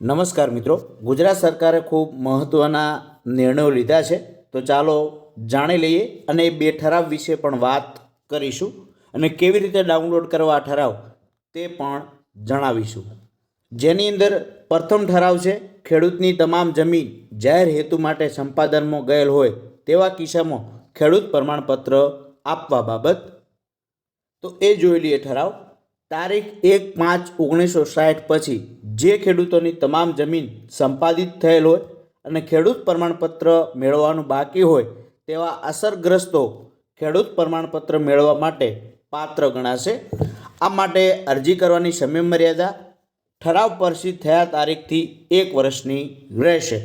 નમસ્કાર મિત્રો. ગુજરાત સરકારે ખૂબ મહત્ત્વના નિર્ણયો લીધા છે. તો ચાલો જાણી લઈએ અને એ બે ઠરાવ વિશે પણ વાત કરીશું અને કેવી રીતે ડાઉનલોડ કરવા આ ઠરાવ તે પણ જણાવીશું. જેની અંદર પ્રથમ ઠરાવ છે, ખેડૂતની તમામ જમીન જાહેર હેતુ માટે સંપાદનમાં ગયેલ હોય તેવા કિસ્સામાં ખેડૂત પ્રમાણપત્ર આપવા બાબત. તો એ જોઈ લઈએ ઠરાવ. તારીખ એક પાંચ ઓગણીસો સાઠ પછી જે ખેડૂતોની તમામ જમીન સંપાદિત થયેલ હોય અને ખેડૂત પ્રમાણપત્ર મેળવવાનું બાકી હોય તેવા અસરગ્રસ્તો ખેડૂત પ્રમાણપત્ર મેળવવા માટે પાત્ર ગણાશે. આ માટે અરજી કરવાની સમય મર્યાદા ઠરાવ પ્રસિદ્ધ થયા તારીખથી એક વર્ષની રહેશે.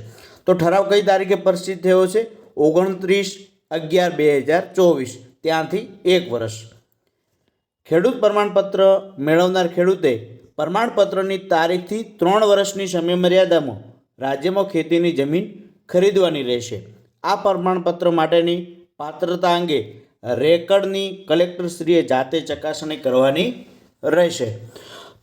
તો ઠરાવ કઈ તારીખે પ્રસિદ્ધ થયો છે? ઓગણત્રીસ અગિયાર બે હજાર ચોવીસ. ત્યાંથી એક વર્ષ. ખેડૂત પ્રમાણપત્ર મેળવનાર ખેડૂતે પ્રમાણપત્રની તારીખથી ત્રણ વર્ષની સમયમર્યાદામાં રાજ્યમાં ખેતીની જમીન ખરીદવાની રહેશે. આ પ્રમાણપત્ર માટેની પાત્રતા અંગે રેકર્ડની કલેક્ટરશ્રીએ જાતે ચકાસણી કરવાની રહેશે.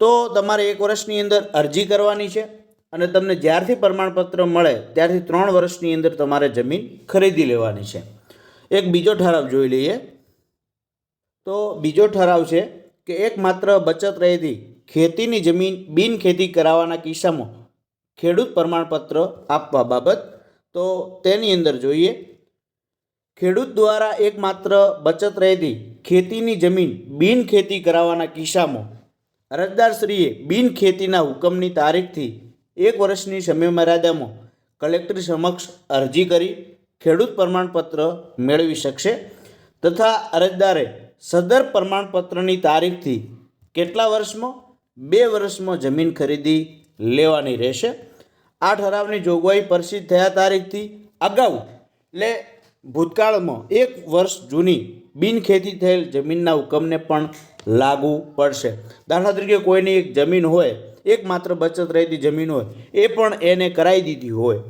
તો તમારે એક વર્ષની અંદર અરજી કરવાની છે અને તમને જ્યારથી પ્રમાણપત્ર મળે ત્યારથી ત્રણ વર્ષની અંદર તમારે જમીન ખરીદી લેવાની છે. એક બીજો ઠરાવ જોઈ લઈએ. તો બીજો ઠરાવ છે કે એકમાત્ર બચત રહેતી ખેતીની જમીન બિનખેતી કરાવવાના કિસ્સામાં ખેડૂત પ્રમાણપત્ર આપવા બાબત. તો તેની અંદર જોઈએ, ખેડૂત દ્વારા એકમાત્ર બચત રહેતી ખેતીની જમીન બિનખેતી કરાવવાના કિસ્સામાં અરજદારશ્રીએ બિનખેતીના હુકમની તારીખથી એક વર્ષની સમયમર્યાદામાં કલેક્ટર સમક્ષ અરજી કરી ખેડૂત પ્રમાણપત્ર મેળવી શકશે તથા અરજદારે સદર પ્રમાણપત્રની તારીખથી કેટલા વર્ષમાં બે વર્ષમાં જમીન ખરીદી લેવાની રહેશે. આ ઠરાવની જોગવાઈ પ્રસિદ્ધ થયા તારીખથી અગાઉ, એટલે ભૂતકાળમાં એક વર્ષ જૂની બિનખેતી થયેલ જમીનના હુકમને પણ લાગુ પડશે. દાખલા તરીકે કોઈની એક જમીન હોય એકમાત્ર બચત રહેતી જમીન હોય, એ પણ એને કરાવી દીધી હોય.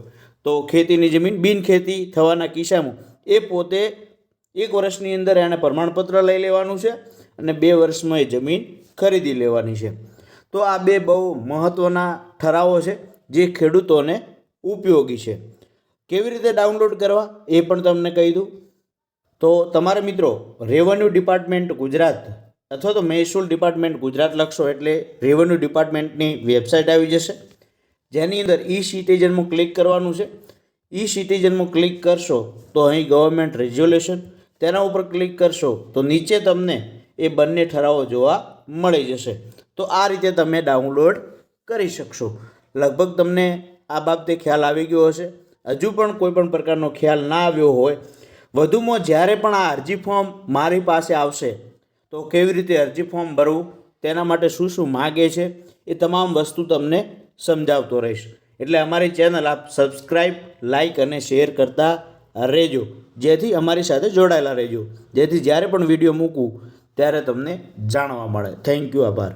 તો ખેતીની જમીન બિનખેતી થવાના કિસ્સામાં એ પોતે એક વર્ષની અંદર એણે પ્રમાણપત્ર લઈ લેવાનું છે અને બે વર્ષમાં એ જમીન ખરીદી લેવાની છે. તો આ બે બહુ મહત્ત્વના ઠરાવો છે, જે ખેડૂતોને ઉપયોગી છે. કેવી રીતે ડાઉનલોડ કરવા, એ પણ તમને કહી દઉં. તો તમારે મિત્રો રેવન્યુ ડિપાર્ટમેન્ટ ગુજરાત અથવા તો મહેસૂલ ડિપાર્ટમેન્ટ ગુજરાત લખશો એટલે રેવન્યુ ડિપાર્ટમેન્ટની વેબસાઇટ આવી જશે. જેની અંદર ઈ સિટીઝનમાં ક્લિક કરવાનું છે. ઈ સિટીઝનમાં ક્લિક કરશો તો અહીં ગવર્મેન્ટ રેઝ્યુલેશન તેના ઉપર ક્લિક કરશો તો નીચે તમને એ બંને ઠરાવો જોવા મળી જશે. તો આ રીતે તમે ડાઉનલોડ કરી શકશો. લગભગ તમને આ બાબતે ખ્યાલ આવી ગયો હશે. હજુ પણ કોઈ પણ પ્રકારનો ખ્યાલ ના આવ્યો હોય. વધુમાં જ્યારે પણ આ અરજી ફોર્મ મારી પાસે આવશે, તો કેવી રીતે અરજી ફોર્મ ભરવું, તેના માટે શું શું માગે છે, એ તમામ વસ્તુ તમને સમજાવતો રહીશ. એટલે અમારી ચેનલ આપ સબસ્ક્રાઈબ લાઈક અને શેર કરતા રહેજો. જેથી અમારી સાથે જોડાયેલા રહેજો. જેથી જ્યારે પણ વીડિયો મૂકું ત્યારે તમને જાણવા મળે. થેન્ક યુ આભાર.